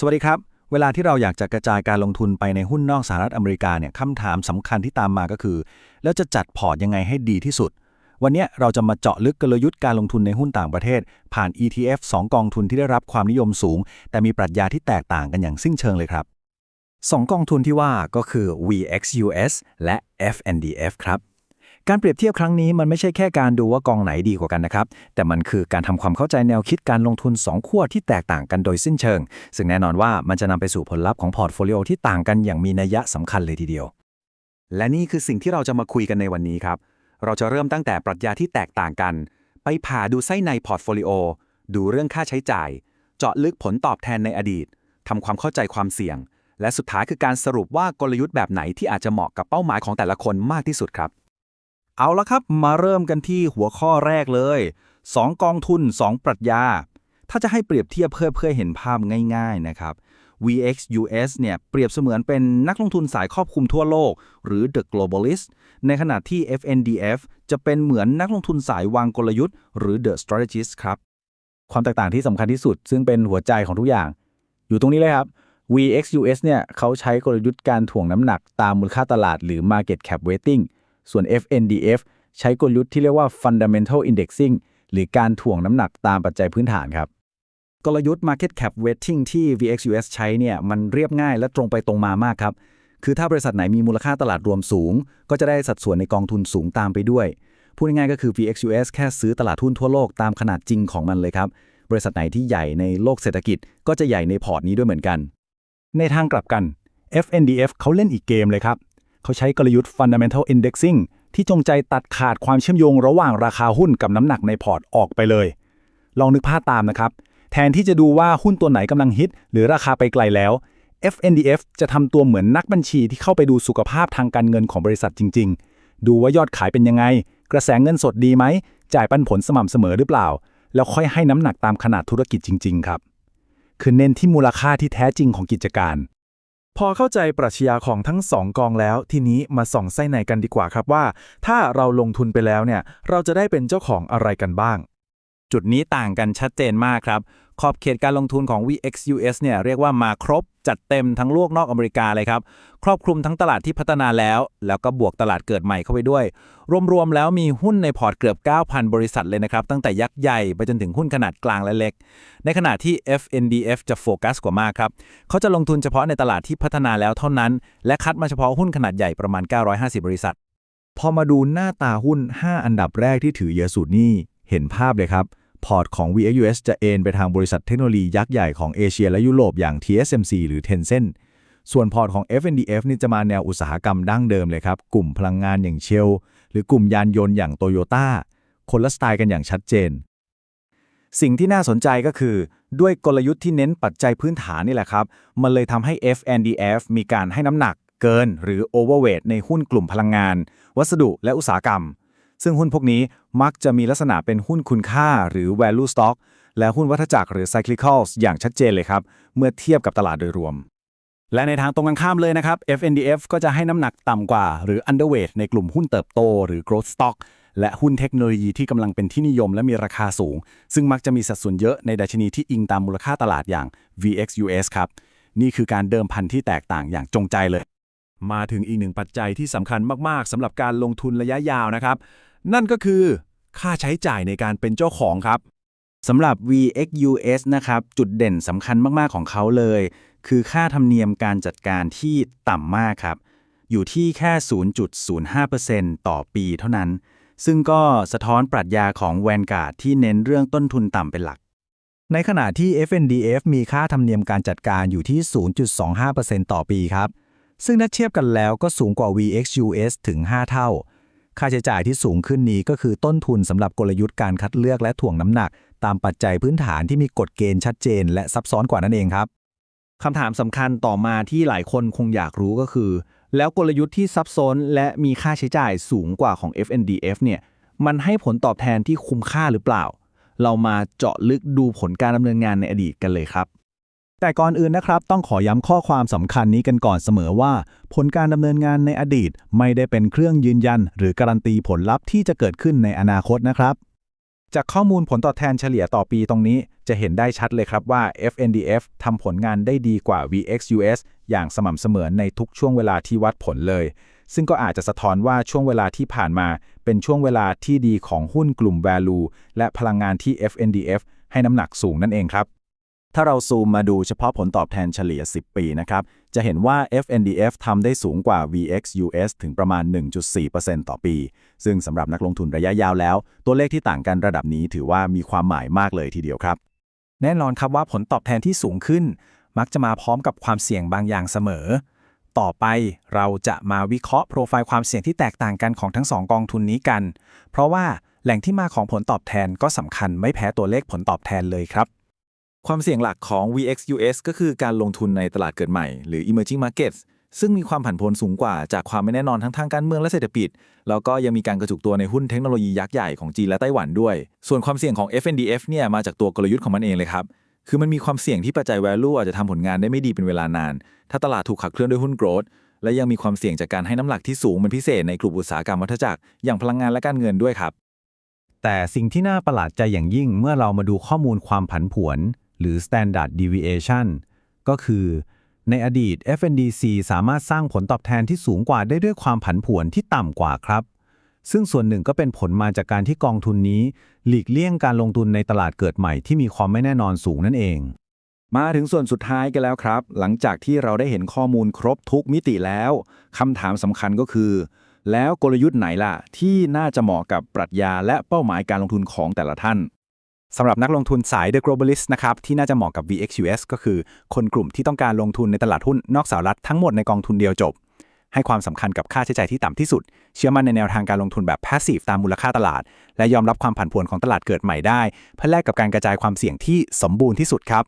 สวัสดีครับ เวลาที่เราอยากจะกระจายการลงทุนไปในหุ้นนอกสหรัฐอเมริกาเนี่ยคำถามสำคัญที่ตามมาก็คือ แล้วจะจัดพอร์ตยังไงให้ดีที่สุด วันนี้เราจะมาเจาะลึกกลยุทธ์การลงทุนในหุ้นต่างประเทศ ผ่าน ETF 2 กองทุนที่ได้รับความนิยมสูง แต่มีปรัชญาที่แตกต่างกันอย่างสิ้นเชิงเลยครับสองกองทุนที่ว่าก็คือ VXUS และ FNDF ครับ การเปรียบเทียบครั้งนี้มันไม่ใช่แค่การดูว่ากองไหนดีกว่ากันนะครับ แต่มันคือการทำความเข้าใจแนวคิดการลงทุน 2 ขั้วที่แตกต่างกันโดยสิ้นเชิง ซึ่งแน่นอนว่ามันจะนำไปสู่ผลลัพธ์ของพอร์ตโฟลิโอที่ต่างกันอย่างมีนัยยะสำคัญเลยทีเดียว และนี่คือสิ่งที่เราจะมาคุยกันในวันนี้ครับ เราจะเริ่มตั้งแต่ปรัชญาที่แตกต่างกัน ไปผ่าดูไส้ในพอร์ตโฟลิโอดูเรื่องค่าใช้จ่าย เจาะลึกผลตอบแทนในอดีตทำความเข้าใจความเสี่ยง และสุดท้ายคือการสรุปว่ากลยุทธ์แบบไหนที่อาจจะเหมาะกับเป้าหมายของแต่ละคนมากที่สุดครับ เอาละครับ มาเริ่มกันที่หัวข้อแรกเลย 2 กองทุน 2 ปรัชญา ถ้าจะให้เปรียบเทียบเพื่อเพื่อเห็นภาพง่ายๆนะครับ VXUS เนี่ยเปรียบเสมือนเป็นนักลงทุนสายครอบคลุมทั่วโลก หรือ The Globalist ในขณะที่ FNDF จะเป็นเหมือนนักลงทุนสายวางกลยุทธ์ หรือ The Strategist ครับ ความแตกต่างที่สำคัญที่สุด ซึ่งเป็นหัวใจของทุกอย่าง อยู่ตรงนี้เลยครับ VXUS เนี่ยเขาใช้กลยุทธ์การถ่วงน้ำหนักตามมูลค่าตลาดหรือ Market Cap Weighting ส่วน FNDF ใช้กลยุทธ์ที่เรียกว่า Fundamental Indexing หรือการถ่วงน้ำหนักตามปัจจัยพื้นฐานครับ กลยุทธ์ Market Cap Weighting ที่ VXUS ใช้เนี่ยมันเรียบง่ายและตรงไปตรงมามากครับ คือถ้าบริษัทไหนมีมูลค่าตลาดรวมสูง ก็จะได้สัดส่วนในกองทุนสูงตามไปด้วย พูดง่ายๆก็คือ VXUS แค่ซื้อตลาดหุ้นทั่วโลกตามขนาดจริงของมันเลยครับ บริษัทไหนที่ใหญ่ในโลกเศรษฐกิจ ก็จะใหญ่ในพอร์ตนี้ด้วยเหมือนกัน ในทางกลับกัน FNDF เขาเล่นอีกเกมเลยครับ เขาใช้กลยุทธ์ Fundamental Indexing ที่จงใจตัดขาดความเชื่อมโยงระหว่างราคาหุ้นกับน้ำหนักในพอร์ตออกไปเลย ลองนึกภาพตามนะครับ แทนที่จะดูว่าหุ้นตัวไหนกำลังฮิต หรือราคาไปไกลแล้ว FNDF จะทำตัวเหมือนนักบัญชีที่เข้าไปดูสุขภาพทางการเงินของบริษัทจริง ๆ ดูว่ายอดขายเป็นยังไง กระแสเงินสดดีไหม จ่ายปันผลสม่ำเสมอหรือเปล่า แล้วค่อยให้น้ำหนักตามขนาดธุรกิจจริง ๆ ครับ คือเน้นที่มูลค่าที่แท้จริงของกิจการ พอเข้าใจปรัชญาของทั้งสองกองแล้ว ทีนี้มาส่องไส้ในกันดีกว่าครับว่า ถ้าเราลงทุนไปแล้วเนี่ย เราจะได้เป็นเจ้าของอะไรกันบ้าง จุดนี้ต่างกันชัดเจนมากครับ ขอบเขตการลงทุนของ VXUS เนี่ยเรียกว่ามาครบ จัดเต็มทั้งโลกนอกอเมริกาเลยครับ ครอบคลุมทั้งตลาดที่พัฒนาแล้ว แล้วก็บวกตลาดเกิดใหม่เข้าไปด้วย รวมๆแล้วมีหุ้นในพอร์ตเกือบ 9,000 บริษัทเลยนะครับ ตั้งแต่ยักษ์ใหญ่ไปจนถึงหุ้นขนาดกลางและเล็ก ในขณะที่ FNDF จะโฟกัสกว่ามากครับเขาจะลงทุนเฉพาะในตลาดที่พัฒนาแล้วเท่านั้น และคัดมาเฉพาะหุ้นขนาดใหญ่ประมาณ 950 บริษัท พอมาดูหน้าตาหุ้น 5 อันดับแรกที่ถือเยอะสุดนี่เห็นภาพเลยครับ พอร์ตของ VUS จะเอนไปทางบริษัทเทคโนโลยียักษ์ใหญ่ของเอเชียและยุโรปอย่าง TSMC หรือ Tencent ส่วนพอร์ตของ FNDF นี่จะมาแนวอุตสาหกรรมดั้งเดิมเลยครับ กลุ่มพลังงานอย่างเชล หรือกลุ่มยานยนต์อย่างโตโยต้าคนละสไตล์กันอย่างชัดเจน สิ่งที่น่าสนใจก็คือ ด้วยกลยุทธ์ที่เน้นปัจจัยพื้นฐานนี่แหละครับ มันเลยทำให้ FNDF มีการให้น้ำหนักเกิน หรือ overweight ในหุ้นกลุ่มพลังงาน วัสดุและอุตสาหกรรม ซึ่งหุ้นพวกนี้มักจะมีลักษณะเป็นหุ้นคุณค่าหรือ value stock และหุ้นวัฏจักรหรือ cyclicals อย่างชัดเจนเลยครับ เมื่อเทียบกับตลาดโดยรวม และในทางตรงกันข้ามเลยนะครับ FNDF ก็จะให้น้ำหนักต่ำกว่า หรือ underweight ในกลุ่มหุ้นเติบโต หรือ growth stock และหุ้นเทคโนโลยีที่กำลังเป็นที่นิยมและมีราคาสูง ซึ่งมักจะมีสัดส่วนเยอะในดัชนีที่อิงตามมูลค่าตลาดอย่าง VXUS ครับ นี่คือการเดิมพันที่แตกต่างอย่างจงใจเลย มาถึงอีกหนึ่งปัจจัยที่สำคัญมากๆสำหรับการลงทุนระยะยาวนะครับ นั่นก็คือค่าใช้จ่ายในการเป็นเจ้าของครับสำหรับ VXUS นะครับ จุดเด่นสำคัญมากๆของเขาเลย คือค่าธรรมเนียมการจัดการที่ต่ำมากครับ อยู่ที่แค่ 0.05%ต่อปีเท่านั้น ซึ่งก็สะท้อนปรัชญาของ Vanguard ที่เน้นเรื่องต้นทุนต่ำเป็นหลัก ในขณะที่ FNDF มีค่าธรรมเนียมการจัดการอยู่ที่ 0.25%ต่อปีครับ ซึ่งถ้าเทียบกันแล้วก็สูงกว่า VXUS ถึง 5 เท่า ค่าใช้จ่ายที่สูงขึ้นนี้ก็คือต้นทุนสำหรับกลยุทธ์การคัดเลือกและถ่วงน้ำหนัก ตามปัจจัยพื้นฐานที่มีกฎเกณฑ์ชัดเจน และซับซ้อนกว่านั่นเองครับคำถามสำคัญต่อมาที่หลายคนคงอยากรู้ก็คือ แล้วกลยุทธ์ที่ซับซ้อนและมีค่าใช้จ่ายสูงกว่าของ FNDF เนี่ยมันให้ผลตอบแทนที่คุ้มค่าหรือเปล่า เรามาเจาะลึกดูผลการดำเนินงานในอดีตกันเลยครับ แต่ก่อนอื่นนะครับ ต้องขอย้ำข้อความสำคัญนี้กันก่อนเสมอว่า ผลการดำเนินงานในอดีต ไม่ได้เป็นเครื่องยืนยัน หรือการันตีผลลัพธ์ที่จะเกิดขึ้นในอนาคตนะครับจากข้อมูลผลตอบแทนเฉลี่ยต่อปีตรงนี้ จะเห็นได้ชัดเลยครับว่า FNDF ทำผลงานได้ดีกว่า VXUS อย่างสม่ำเสมอในทุกช่วงเวลาที่วัดผลเลย ซึ่งก็อาจจะสะท้อนว่าช่วงเวลาที่ผ่านมา เป็นช่วงเวลาที่ดีของหุ้นกลุ่ม value และพลังงานที่ FNDF ให้น้ำหนักสูงนั่นเองครับ ถ้าเราซูมมาดูเฉพาะผลตอบแทนเฉลี่ย 10 ปีนะครับ จะเห็นว่า FNDF ทำได้สูงกว่า VXUS ถึงประมาณ 1.4%ต่อปี ซึ่งสำหรับนักลงทุนระยะยาวแล้ว ตัวเลขที่ต่างกันระดับนี้ถือว่ามีความหมายมากเลยทีเดียวครับ แน่นอนครับว่าผลตอบแทนที่สูงขึ้น มักจะมาพร้อมกับความเสี่ยงบางอย่างเสมอ ต่อไปเราจะมาวิเคราะห์โปรไฟล์ความเสี่ยงที่แตกต่างกันของทั้งสองกองทุนนี้กัน เพราะว่าแหล่งที่มาของผลตอบแทนก็สำคัญไม่แพ้ตัวเลขผลตอบแทนเลยครับ ความเสี่ยงหลักของ VXUS ก็คือการลงทุนในตลาดเกิดใหม่ หรือ emerging markets ซึ่งมีความผันผวนสูงกว่าจากความไม่แน่นอนทั้งทางการเมืองและเศรษฐกิจ แล้วก็ยังมีการกระจุกตัวในหุ้นเทคโนโลยียักษ์ใหญ่ของจีนและไต้หวันด้วย ส่วนความเสี่ยงของ FNDF เนี่ยมาจากตัวกลยุทธ์ของมันเองเลยครับ คือมันมีความเสี่ยงที่ปัจจัย value อาจจะทำผลงานได้ไม่ดีเป็นเวลานาน ถ้าตลาดถูกขับเคลื่อนด้วยหุ้น growth และยังมีความเสี่ยงจากการให้น้ำหนักที่สูงเป็นพิเศษในกลุ่มอุตสาหกรรมวัฏจักรอย่างพลังงานและการเงินด้วยครับ แต่สิ่งที่น่าประหลาดใจอย่างยิ่งเมื่อเรามาดูข้อมูลความผันผวน หรือ standard deviation ก็คือในอดีต FNDC สามารถสร้างผลตอบแทนที่สูงกว่าได้ด้วยความผันผวนที่ต่ำกว่าครับ ซึ่งส่วนหนึ่งก็เป็นผลมาจากการที่กองทุนนี้ หลีกเลี่ยงการลงทุนในตลาดเกิดใหม่ที่มีความไม่แน่นอนสูงนั่นเอง มาถึงส่วนสุดท้ายกันแล้วครับ หลังจากที่เราได้เห็นข้อมูลครบทุกมิติแล้วคำถามสำคัญก็คือ แล้วกลยุทธ์ไหนล่ะ ที่น่าจะเหมาะกับปรัชญาและเป้าหมายการลงทุนของแต่ละท่าน สำหรับนักลงทุนสาย The Globalist นะครับที่น่าจะเหมาะกับ VXUS ก็คือ คนกลุ่มที่ต้องการลงทุนในตลาดหุ้นนอกสหรัฐทั้งหมดในกองทุนเดียวจบ ให้ความสำคัญกับค่าใช้จ่ายที่ต่ำที่สุด เชื่อมั่นในแนวทางการลงทุนแบบ passive ตามมูลค่าตลาด และยอมรับความผันผวนของตลาดเกิดใหม่ได้ เพื่อแลกกับการกระจายความเสี่ยงที่สมบูรณ์ที่สุดครับ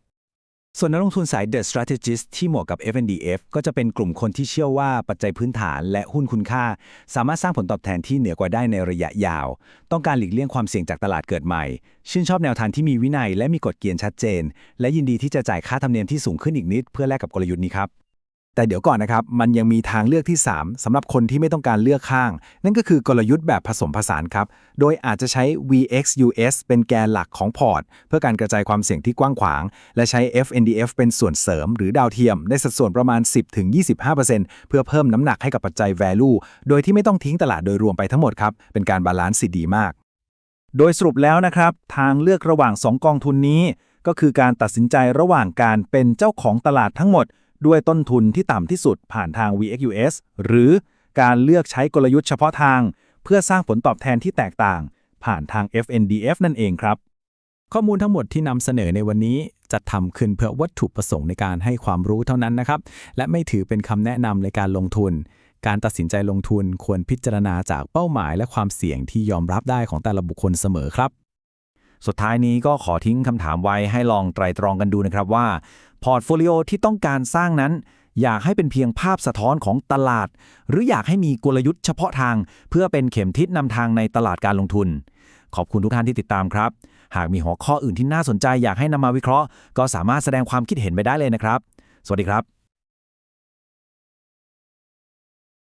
ส่วนนักลงทุนสาย The Strategist ที่เหมาะกับ FNDF ก็จะเป็นกลุ่มคนที่เชื่อว่าปัจจัยพื้นฐานและหุ้นคุณค่า สามารถสร้างผลตอบแทนที่เหนือกว่าได้ในระยะยาว ต้องการหลีกเลี่ยงความเสี่ยงจากตลาดเกิดใหม่ ชื่นชอบแนวทางที่มีวินัยและมีกฎเกณฑ์ชัดเจน และยินดีที่จะจ่ายค่าธรรมเนียมที่สูงขึ้นอีกนิด เพื่อแลกกับกลยุทธ์นี้ครับ แต่เดี๋ยวก่อนนะครับ มันยังมีทางเลือกที่ 3สำหรับคนที่ไม่ต้องการเลือกข้าง นั่นก็คือกลยุทธ์แบบผสมผสานครับ โดยอาจจะใช้ VXUS เป็นแกนหลักของพอร์ต เพื่อการกระจายความเสี่ยงที่กว้างขวาง และใช้ FNDF เป็นส่วนเสริมหรือดาวเทียม ได้สัดส่วนประมาณ 10-25%เพื่อเพิ่มน้ำหนักให้กับปัจจัย value โดยที่ไม่ต้องทิ้งตลาดโดยรวมไปทั้งหมดครับ เป็นการบาลานซ์ที่ดีมาก โดยสรุปแล้วนะครับ ทางเลือกระหว่าง 2 กองทุนนี้ ก็คือการตัดสินใจระหว่างการเป็นเจ้าของตลาดทั้งหมด ด้วยต้นทุนที่ต่ำที่สุดผ่านทาง VXUS หรือการเลือกใช้กลยุทธ์เฉพาะทาง เพื่อสร้างผลตอบแทนที่แตกต่าง ผ่านทาง FNDF นั่นเองครับ ข้อมูลทั้งหมดที่นำเสนอในวันนี้จัดทำขึ้นเพื่อวัตถุประสงค์ในการให้ความรู้เท่านั้นนะครับ และไม่ถือเป็นคำแนะนำในการลงทุน การตัดสินใจลงทุนควรพิจารณาจากเป้าหมายและความเสี่ยงที่ยอมรับได้ของแต่ละบุคคลเสมอครับ สุดท้ายนี้ก็ขอทิ้งคำถามไว้ให้ลองไตรตรองกันดูนะครับว่า พอร์ตโฟลิโอที่ต้องการสร้างนั้น อยากให้เป็นเพียงภาพสะท้อนของตลาด หรืออยากให้มีกลยุทธ์เฉพาะทาง เพื่อเป็นเข็มทิศนำทางในตลาดการลงทุน ขอบคุณทุกท่านที่ติดตามครับ หากมีหัวข้ออื่นที่น่าสนใจอยากให้นำมาวิเคราะห์ ก็สามารถแสดงความคิดเห็นไปได้เลยนะครับ สวัสดีครับ